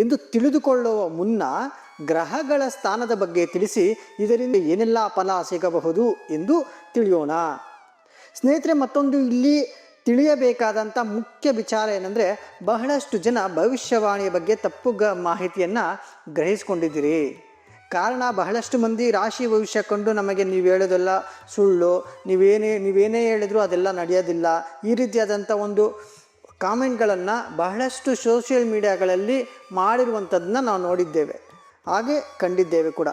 ಎಂದು ತಿಳಿದುಕೊಳ್ಳುವ ಮುನ್ನ ಗ್ರಹಗಳ ಸ್ಥಾನದ ಬಗ್ಗೆ ತಿಳಿಸಿ ಇದರಿಂದ ಏನೆಲ್ಲ ಫಲ ಸಿಗಬಹುದು ಎಂದು ತಿಳಿಯೋಣ. ಸ್ನೇಹಿತರೆ, ಮತ್ತೊಂದು ಇಲ್ಲಿ ತಿಳಿಯಬೇಕಾದಂಥ ಮುಖ್ಯ ವಿಚಾರ ಏನಂದರೆ, ಬಹಳಷ್ಟು ಜನ ಭವಿಷ್ಯವಾಣಿಯ ಬಗ್ಗೆ ತಪ್ಪು ಗ ಮಾಹಿತಿಯನ್ನು ಗ್ರಹಿಸಿಕೊಂಡಿದ್ದೀರಿ. ಕಾರಣ, ಬಹಳಷ್ಟು ಮಂದಿ ರಾಶಿ ಭವಿಷ್ಯ ಕಂಡು ನಮಗೆ ನೀವು ಹೇಳೋದೆಲ್ಲ ಸುಳ್ಳು. ನೀವೇನೇ ನೀವೇನೇ ಹೇಳಿದ್ರು ಅದೆಲ್ಲ ನಡೆಯೋದಿಲ್ಲ. ಈ ರೀತಿಯಾದಂಥ ಒಂದು ಕಾಮೆಂಟ್ಗಳನ್ನು ಬಹಳಷ್ಟು ಸೋಷಿಯಲ್ ಮೀಡಿಯಾಗಳಲ್ಲಿ ಮಾಡಿರುವಂಥದ್ದನ್ನ ನಾವು ನೋಡಿದ್ದೇವೆ. ಹಾಗೆ ಕಂಡಿದ್ದೇವೆ ಕೂಡ.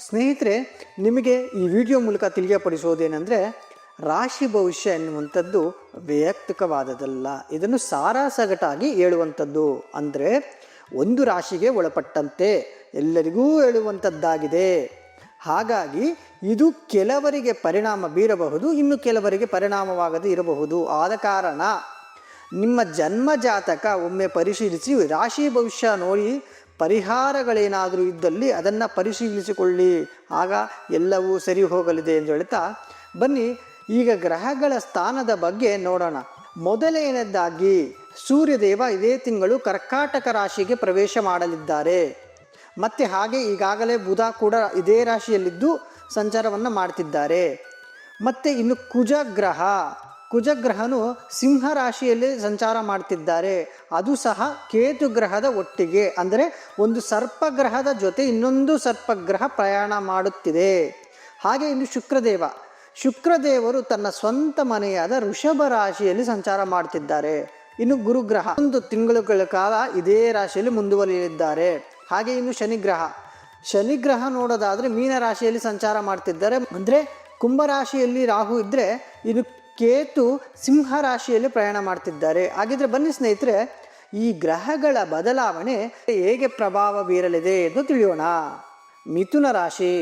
ಸ್ನೇಹಿತರೆ, ನಿಮಗೆ ಈ ವಿಡಿಯೋ ಮೂಲಕ ತಿಳಿಯಪಡಿಸೋದೇನೆಂದರೆ ರಾಶಿ ಭವಿಷ್ಯ ಎನ್ನುವಂಥದ್ದು ವೈಯಕ್ತಿಕವಾದದಲ್ಲ ಇದನ್ನು ಸಾರಾಸಗಟಾಗಿ ಹೇಳುವಂಥದ್ದು. ಅಂದರೆ, ಒಂದು ರಾಶಿಗೆ ಒಳಪಟ್ಟಂತೆ ಎಲ್ಲರಿಗೂ ಹೇಳುವಂಥದ್ದಾಗಿದೆ. ಹಾಗಾಗಿ, ಇದು ಕೆಲವರಿಗೆ ಪರಿಣಾಮ ಬೀರಬಹುದು, ಇನ್ನು ಕೆಲವರಿಗೆ ಪರಿಣಾಮವಾಗದೇ ಇರಬಹುದು. ಆದ ಕಾರಣ ನಿಮ್ಮ ಜನ್ಮ ಜಾತಕ ಒಮ್ಮೆ ಪರಿಶೀಲಿಸಿ, ರಾಶಿ ಭವಿಷ್ಯ ನೋಡಿ ಪರಿಹಾರಗಳೇನಾದರೂ ಇದ್ದಲ್ಲಿ ಅದನ್ನು ಪರಿಶೀಲಿಸಿಕೊಳ್ಳಿ. ಆಗ ಎಲ್ಲವೂ ಸರಿ ಹೋಗಲಿದೆ ಎಂದು ಹೇಳ್ತಾ, ಬನ್ನಿ, ಈಗ ಗ್ರಹಗಳ ಸ್ಥಾನದ ಬಗ್ಗೆ ನೋಡೋಣ. ಮೊದಲನೆಯದಾಗಿ, ಸೂರ್ಯದೇವ ಇದೇ ತಿಂಗಳು ಕರ್ಕಾಟಕ ರಾಶಿಗೆ ಪ್ರವೇಶ ಮಾಡಲಿದ್ದಾರೆ. ಮತ್ತು ಹಾಗೆ ಈಗಾಗಲೇ ಬುಧ ಕೂಡ ಇದೇ ರಾಶಿಯಲ್ಲಿದ್ದು ಸಂಚಾರವನ್ನು ಮಾಡ್ತಿದ್ದಾರೆ. ಮತ್ತು ಇನ್ನು ಕುಜಗ್ರಹ ಕುಜಗ್ರಹನು ಸಿಂಹ ರಾಶಿಯಲ್ಲಿ ಸಂಚಾರ ಮಾಡ್ತಿದ್ದಾರೆ. ಅದು ಸಹ ಕೇತು ಗ್ರಹದ ಒಟ್ಟಿಗೆ. ಅಂದರೆ ಒಂದು ಸರ್ಪಗ್ರಹದ ಜೊತೆ ಇನ್ನೊಂದು ಸರ್ಪಗ್ರಹ ಪ್ರಯಾಣ ಮಾಡುತ್ತಿದೆ. ಹಾಗೆ ಇನ್ನು ಶುಕ್ರದೇವ. ಶುಕ್ರದೇವರು ತನ್ನ ಸ್ವಂತ ಮನೆಯಾದ ಋಷಭ ರಾಶಿಯಲ್ಲಿ ಸಂಚಾರ ಮಾಡ್ತಿದ್ದಾರೆ. ಇನ್ನು ಗುರುಗ್ರಹ. ಒಂದು ತಿಂಗಳುಗಳ ಕಾಲ ಇದೇ ರಾಶಿಯಲ್ಲಿ ಮುಂದುವರಿಯಲಿದ್ದಾರೆ. ಹಾಗೆ ಇನ್ನು ಶನಿಗ್ರಹ. ಶನಿಗ್ರಹ ನೋಡೋದಾದರೆ ಮೀನ ರಾಶಿಯಲ್ಲಿ ಸಂಚಾರ ಮಾಡ್ತಿದ್ದಾರೆ. ಅಂದರೆ ಕುಂಭರಾಶಿಯಲ್ಲಿ ರಾಹು ಇದ್ದರೆ ಇನ್ನು ಕೇತು ಸಿಂಹ ರಾಶಿಯಲ್ಲಿ ಪ್ರಯಾಣ ಮಾಡ್ತಿದ್ದಾರೆ. ಹಾಗಿದ್ರೆ ಬನ್ನಿ ಸ್ನೇಹಿತರೆ, ಈ ಗ್ರಹಗಳ ಬದಲಾವಣೆ ಹೇಗೆ ಪ್ರಭಾವ ಬೀರಲಿದೆ ಎಂದು ತಿಳಿಯೋಣ. ಮಿಥುನ ರಾಶಿ,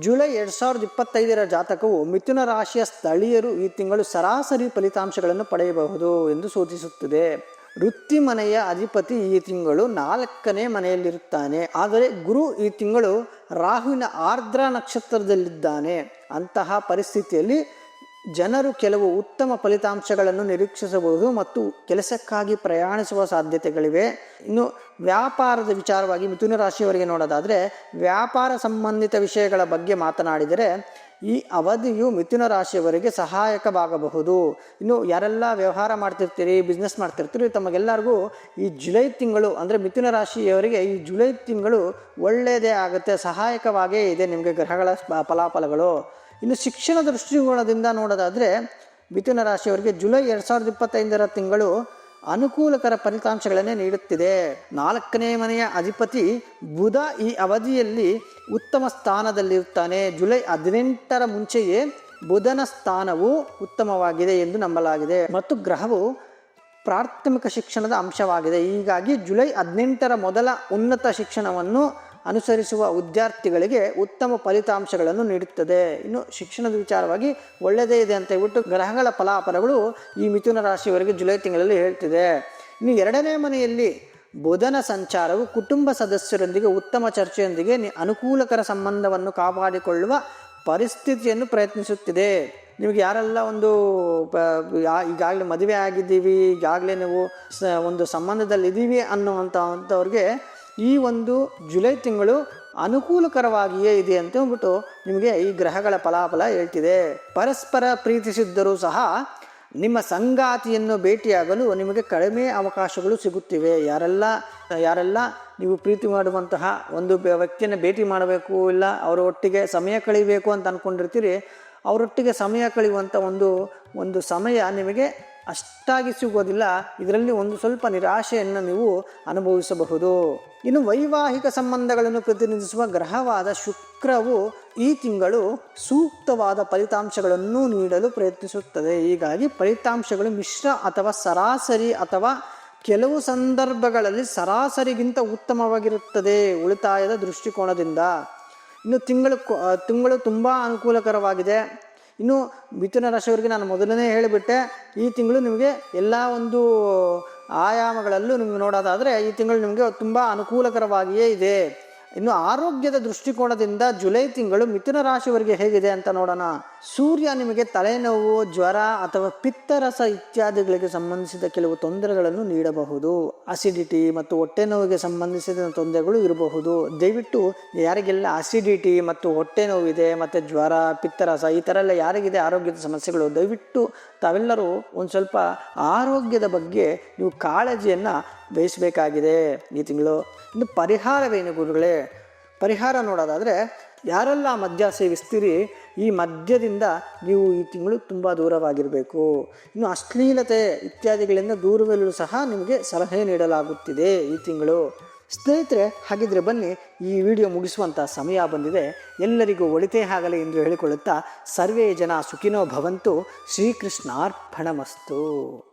ಜುಲೈ ಎರಡು ಸಾವಿರದ ಇಪ್ಪತ್ತೈದರ ಜಾತಕವು ಮಿಥುನ ರಾಶಿಯ ಸ್ಥಳೀಯರು ಈ ತಿಂಗಳು ಸರಾಸರಿ ಫಲಿತಾಂಶಗಳನ್ನು ಪಡೆಯಬಹುದು ಎಂದು ಸೂಚಿಸುತ್ತದೆ. ವೃತ್ತಿ ಮನೆಯ ಅಧಿಪತಿ ಈ ತಿಂಗಳು ನಾಲ್ಕನೇ ಮನೆಯಲ್ಲಿರುತ್ತಾನೆ. ಆದರೆ ಗುರು ಈ ತಿಂಗಳು ರಾಹುವಿನ ಆರ್ದ್ರ ನಕ್ಷತ್ರದಲ್ಲಿದ್ದಾನೆ. ಅಂತಹ ಪರಿಸ್ಥಿತಿಯಲ್ಲಿ ಜನರು ಕೆಲವು ಉತ್ತಮ ಫಲಿತಾಂಶಗಳನ್ನು ನಿರೀಕ್ಷಿಸಬಹುದು ಮತ್ತು ಕೆಲಸಕ್ಕಾಗಿ ಪ್ರಯಾಣಿಸುವ ಸಾಧ್ಯತೆಗಳಿವೆ. ಇನ್ನು ವ್ಯಾಪಾರದ ವಿಚಾರವಾಗಿ ಮಿಥುನ ರಾಶಿಯವರಿಗೆ ನೋಡೋದಾದರೆ, ವ್ಯಾಪಾರ ಸಂಬಂಧಿತ ವಿಷಯಗಳ ಬಗ್ಗೆ ಮಾತನಾಡಿದರೆ, ಈ ಅವಧಿಯು ಮಿಥುನ ರಾಶಿಯವರಿಗೆ ಸಹಾಯಕವಾಗಬಹುದು. ಇನ್ನು ಯಾರೆಲ್ಲ ವ್ಯವಹಾರ ಮಾಡ್ತಿರ್ತೀರಿ ಬಿಸ್ನೆಸ್ ಮಾಡ್ತಿರ್ತೀರಿ, ತಮಗೆಲ್ಲರಿಗೂ ಈ ಜುಲೈ ತಿಂಗಳು ಅಂದರೆ ಮಿಥುನ ರಾಶಿಯವರಿಗೆ ಈ ಜುಲೈ ತಿಂಗಳು ಒಳ್ಳೆಯದೇ ಆಗುತ್ತೆ, ಸಹಾಯಕವಾಗೇ ಇದೆ ನಿಮಗೆ ಗ್ರಹಗಳ ಫಲಾಫಲಗಳು. ಇನ್ನು ಶಿಕ್ಷಣ ದೃಷ್ಟಿಕೋನದಿಂದ ನೋಡೋದಾದರೆ ಮಿಥುನ ರಾಶಿಯವರಿಗೆ ಜುಲೈ ಎರಡು ಸಾವಿರದ ಇಪ್ಪತ್ತೈದರ ತಿಂಗಳು ಅನುಕೂಲಕರ ಫಲಿತಾಂಶಗಳನ್ನೇ ನೀಡುತ್ತಿದೆ. ನಾಲ್ಕನೇ ಮನೆಯ ಅಧಿಪತಿ ಬುಧ ಈ ಅವಧಿಯಲ್ಲಿ ಉತ್ತಮ ಸ್ಥಾನದಲ್ಲಿರುತ್ತಾನೆ. ಜುಲೈ ಹದಿನೆಂಟರ ಮುಂಚೆಯೇ ಬುಧನ ಸ್ಥಾನವು ಉತ್ತಮವಾಗಿದೆ ಎಂದು ನಂಬಲಾಗಿದೆ. ಮತ್ತು ಗ್ರಹವು ಪ್ರಾಥಮಿಕ ಶಿಕ್ಷಣದ ಅಂಶವಾಗಿದೆ. ಹೀಗಾಗಿ ಜುಲೈ ಹದಿನೆಂಟರ ಮೊದಲ ಉನ್ನತ ಶಿಕ್ಷಣವನ್ನು ಅನುಸರಿಸುವ ವಿದ್ಯಾರ್ಥಿಗಳಿಗೆ ಉತ್ತಮ ಫಲಿತಾಂಶಗಳನ್ನು ನೀಡುತ್ತದೆ. ಇನ್ನು ಶಿಕ್ಷಣದ ವಿಚಾರವಾಗಿ ಒಳ್ಳೆಯದೇ ಇದೆ ಅಂತ ಹೇಳ್ಬಿಟ್ಟು ಗ್ರಹಗಳ ಫಲಾಫಲಗಳು ಈ ಮಿಥುನ ರಾಶಿಯವರೆಗೆ ಜುಲೈ ತಿಂಗಳಲ್ಲಿ ಹೇಳ್ತಿದೆ. ಇನ್ನು ಎರಡನೇ ಮನೆಯಲ್ಲಿ ಬುಧನ ಸಂಚಾರವು ಕುಟುಂಬ ಸದಸ್ಯರೊಂದಿಗೆ ಉತ್ತಮ ಚರ್ಚೆಯೊಂದಿಗೆ ಅನುಕೂಲಕರ ಸಂಬಂಧವನ್ನು ಕಾಪಾಡಿಕೊಳ್ಳುವ ಪರಿಸ್ಥಿತಿಯನ್ನು ಪ್ರಯತ್ನಿಸುತ್ತಿದೆ. ನಿಮಗೆ ಯಾರೆಲ್ಲ ಒಂದು ಈಗಾಗಲೇ ಮದುವೆ ಆಗಿದ್ದೀವಿ, ಈಗಾಗಲೇ ನೀವು ಸ ಒಂದು ಸಂಬಂಧದಲ್ಲಿ ಇದ್ದೀವಿ ಅನ್ನುವಂಥ ಅಂಥವ್ರಿಗೆ ಈ ಒಂದು ಜುಲೈ ತಿಂಗಳು ಅನುಕೂಲಕರವಾಗಿಯೇ ಇದೆ ಅಂತ ಹೇಳ್ಬಿಟ್ಟು ನಿಮಗೆ ಈ ಗ್ರಹಗಳ ಫಲಾಫಲ ಹೇಳ್ತಿದೆ. ಪರಸ್ಪರ ಪ್ರೀತಿಸಿದ್ದರೂ ಸಹ ನಿಮ್ಮ ಸಂಗಾತಿಯನ್ನು ಭೇಟಿಯಾಗಲು ನಿಮಗೆ ಕಡಿಮೆ ಅವಕಾಶಗಳು ಸಿಗುತ್ತಿವೆ. ಯಾರೆಲ್ಲ ಯಾರೆಲ್ಲ ನೀವು ಪ್ರೀತಿ ಮಾಡುವಂತಹ ಒಂದು ವ್ಯಕ್ತಿಯನ್ನು ಭೇಟಿ ಮಾಡಬೇಕು ಇಲ್ಲ ಅವರ ಒಟ್ಟಿಗೆ ಸಮಯ ಕಳಿಬೇಕು ಅಂತ ಅಂದ್ಕೊಂಡಿರ್ತೀರಿ ಅವರೊಟ್ಟಿಗೆ ಸಮಯ ಕಳೆಯುವಂಥ ಒಂದು ಒಂದು ಸಮಯ ನಿಮಗೆ ಅಷ್ಟಾಗಿ ಸಿಗೋದಿಲ್ಲ ಇದರಲ್ಲಿ ಒಂದು ಸ್ವಲ್ಪ ನಿರಾಶೆಯನ್ನು ನೀವು ಅನುಭವಿಸಬಹುದು. ಇನ್ನು ವೈವಾಹಿಕ ಸಂಬಂಧಗಳನ್ನು ಪ್ರತಿನಿಧಿಸುವ ಗ್ರಹವಾದ ಶುಕ್ರವು ಈ ತಿಂಗಳು ಸೂಕ್ತವಾದ ಫಲಿತಾಂಶಗಳನ್ನು ನೀಡಲು ಪ್ರಯತ್ನಿಸುತ್ತದೆ. ಹೀಗಾಗಿ ಫಲಿತಾಂಶಗಳು ಮಿಶ್ರ ಅಥವಾ ಸರಾಸರಿ ಅಥವಾ ಕೆಲವು ಸಂದರ್ಭಗಳಲ್ಲಿ ಸರಾಸರಿಗಿಂತ ಉತ್ತಮವಾಗಿರುತ್ತದೆ ಉಳಿತಾಯದ ದೃಷ್ಟಿಕೋನದಿಂದ. ಇನ್ನು ತಿಂಗಳು ತಿಂಗಳು ತುಂಬ ಅನುಕೂಲಕರವಾಗಿದೆ. ಇನ್ನು ಮಿಥುನ ರಾಶಿಯವರಿಗೆ ನಾನು ಮೊದಲನೇ ಹೇಳಿಬಿಟ್ಟೆ, ಈ ತಿಂಗಳು ನಿಮಗೆ ಎಲ್ಲ ಒಂದು ಆಯಾಮಗಳಲ್ಲೂ ನಿಮಗೆ ನೋಡೋದಾದರೆ ಈ ತಿಂಗಳು ನಿಮಗೆ ತುಂಬ ಅನುಕೂಲಕರವಾಗಿಯೇ ಇದೆ. ಇನ್ನು ಆರೋಗ್ಯದ ದೃಷ್ಟಿಕೋನದಿಂದ ಜುಲೈ ತಿಂಗಳು ಮಿಥುನ ರಾಶಿಯವರಿಗೆ ಹೇಗಿದೆ ಅಂತ ನೋಡೋಣ. ಸೂರ್ಯ ನಿಮಗೆ ತಲೆನೋವು, ಜ್ವರ ಅಥವಾ ಪಿತ್ತರಸ ಇತ್ಯಾದಿಗಳಿಗೆ ಸಂಬಂಧಿಸಿದ ಕೆಲವು ತೊಂದರೆಗಳನ್ನು ನೀಡಬಹುದು. ಅಸಿಡಿಟಿ ಮತ್ತು ಹೊಟ್ಟೆ ನೋವಿಗೆ ಸಂಬಂಧಿಸಿದ ತೊಂದರೆಗಳು ಇರಬಹುದು. ದಯವಿಟ್ಟು ಯಾರಿಗೆಲ್ಲ ಅಸಿಡಿಟಿ ಮತ್ತು ಹೊಟ್ಟೆ ನೋವಿದೆ ಮತ್ತು ಜ್ವರ, ಪಿತ್ತರಸ ಈ ಥರ ಎಲ್ಲ ಯಾರಿಗಿದೆ ಆರೋಗ್ಯದ ಸಮಸ್ಯೆಗಳು, ದಯವಿಟ್ಟು ತಾವೆಲ್ಲರೂ ಒಂದು ಸ್ವಲ್ಪ ಆರೋಗ್ಯದ ಬಗ್ಗೆ ನೀವು ಕಾಳಜಿಯನ್ನು ವಹಿಸಬೇಕಾಗಿದೆ ಈ ತಿಂಗಳು. ಇನ್ನು ಪರಿಹಾರವೇನು ಗುರುಗಳೇ? ಪರಿಹಾರ ನೋಡೋದಾದರೆ, ಯಾರೆಲ್ಲ ಮದ್ಯ ಸೇವಿಸ್ತೀರಿ, ಈ ಮದ್ಯದಿಂದ ನೀವು ಈ ತಿಂಗಳು ತುಂಬ ದೂರವಾಗಿರಬೇಕು. ಇನ್ನು ಅಶ್ಲೀಲತೆ ಇತ್ಯಾದಿಗಳಿಂದ ದೂರವಿರಲು ಸಹ ನಿಮಗೆ ಸಲಹೆ ನೀಡಲಾಗುತ್ತಿದೆ ಈ ತಿಂಗಳು. ಸ್ನೇಹಿತರೆ, ಹಾಗಿದ್ರೆ ಬನ್ನಿ, ಈ ವಿಡಿಯೋ ಮುಗಿಸುವಂಥ ಸಮಯ ಬಂದಿದೆ. ಎಲ್ಲರಿಗೂ ಒಳಿತೇ ಆಗಲಿ ಎಂದು ಹೇಳಿಕೊಳ್ಳುತ್ತಾ ಸರ್ವೇ ಜನ ಸುಖಿನೋ ಭವಂತು. ಶ್ರೀಕೃಷ್ಣಾರ್ಪಣಮಸ್ತು.